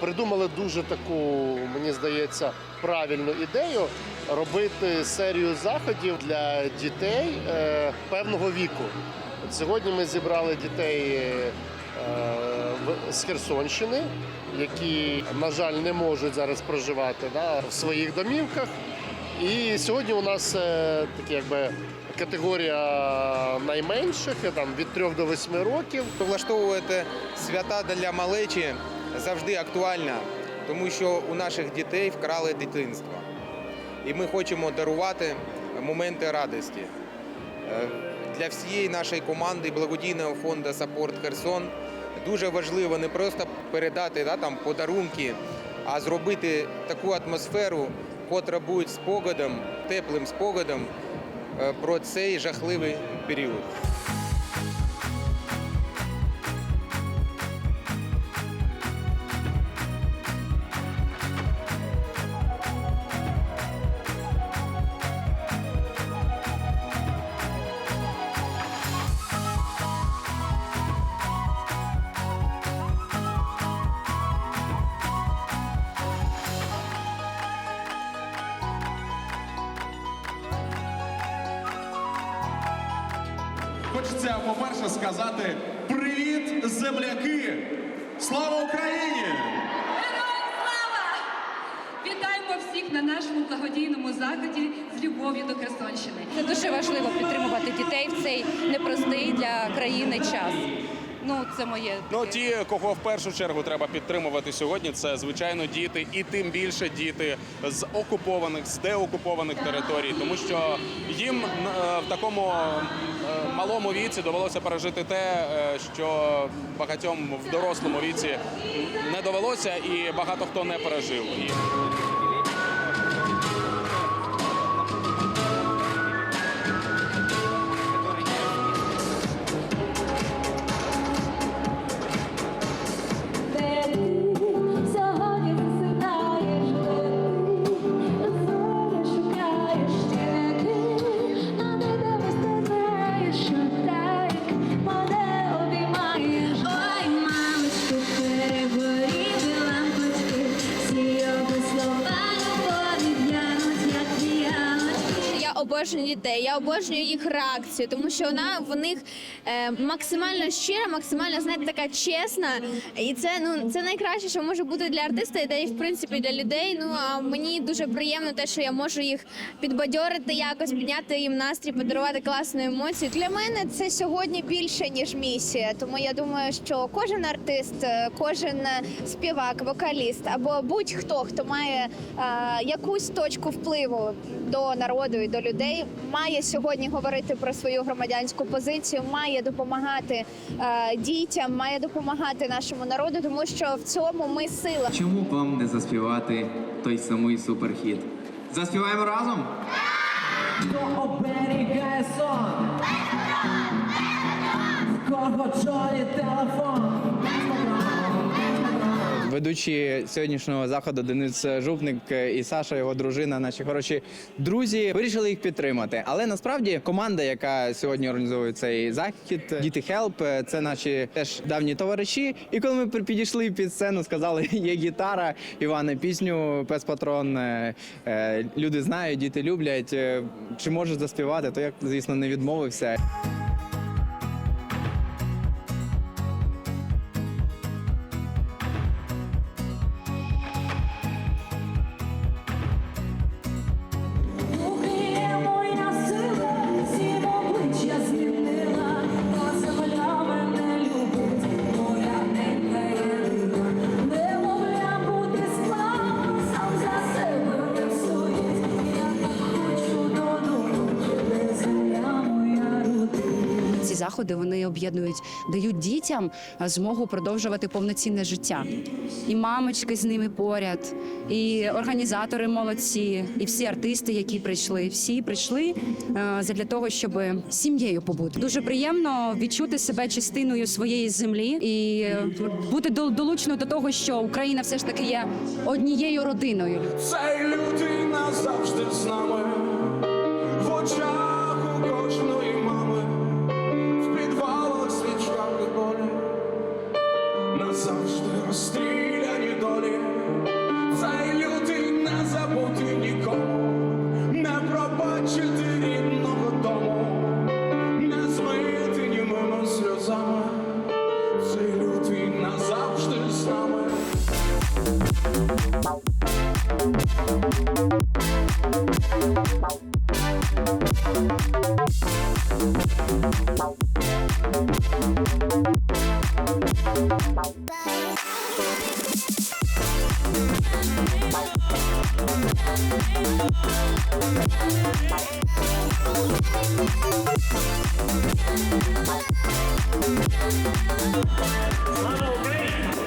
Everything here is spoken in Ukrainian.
придумали дуже таку, мені здається, правильну ідею робити серію заходів для дітей е, певного віку. От сьогодні ми зібрали дітей е, з Херсонщини, які, на жаль, не можуть зараз проживати да, в своїх домівках. І сьогодні у нас е, такі якби категорія найменших, там від 3 до 8 років. Влаштовувати свята для малечі завжди актуально, тому що у наших дітей вкрали дитинство. І ми хочемо дарувати моменти радості. Е, Для всієї нашої команди благодійного фонду Саппорт Херсон дуже важливо не просто передати да, там, подарунки, а зробити таку атмосферу, котра буде спогадом, теплим спогадом е, про цей жахливий період. Хочеться, по-перше, сказати привіт, земляки! Слава Україні! Героям слава! Вітаємо всіх на нашому благодійному заході з любов'ю до Херсонщини. Це дуже важливо підтримувати дітей в цей непростий для країни час. Ну, це моє. Ну, ті, кого в першу чергу треба підтримувати сьогодні, це звичайно діти, і тим більше діти з окупованих, з деокупованих територій, тому що їм е, в такому е, малому віці довелося пережити те, е, що багатьом в дорослому віці не довелося, і багато хто не пережив. І обожнюю дітей, я обожнюю їх реакцію, тому що вона в них е, максимально щира, максимально знаєте, така чесна. І це ну це найкраще, що може бути для артиста, і де в принципі для людей. Ну а мені дуже приємно те, що я можу їх підбадьорити, якось підняти їм настрій, подарувати класну емоцію. Для мене це сьогодні більше ніж місія. Тому я думаю, що кожен артист, е, кожен е, співак, вокаліст або будь-хто, хто має е, якусь точку впливу до народу і до людей, має сьогодні говорити про свою громадянську позицію, має допомагати е, дітям, має допомагати нашому народу, тому що в цьому ми сила. Чому б вам не заспівати той самий суперхіт? Заспіваємо разом? Хто оберігає сон? В кого чолі телефон? Ведучі сьогоднішнього заходу Денис Жупник і Саша, його дружина, наші хороші друзі, вирішили їх підтримати. Але насправді команда, яка сьогодні організовує цей захід, діти Хелп, це наші теж давні товариші. І коли ми підійшли під сцену, сказали, є гітара, Іване, пісню Пес Патрон. е, е, Люди знають, діти люблять. е, Чи можеш заспівати? То я, звісно, не відмовився. Заходи вони об'єднують, дають дітям змогу продовжувати повноцінне життя. І мамочки з ними поряд, і організатори молодці, і всі артисти, які прийшли. Всі прийшли е, для того, щоб сім'єю побути. Дуже приємно відчути себе частиною своєї землі і е, бути дол- долученою до того, що Україна все ж таки є однією родиною. Цей лютий назавжди з нами, Слава Україні!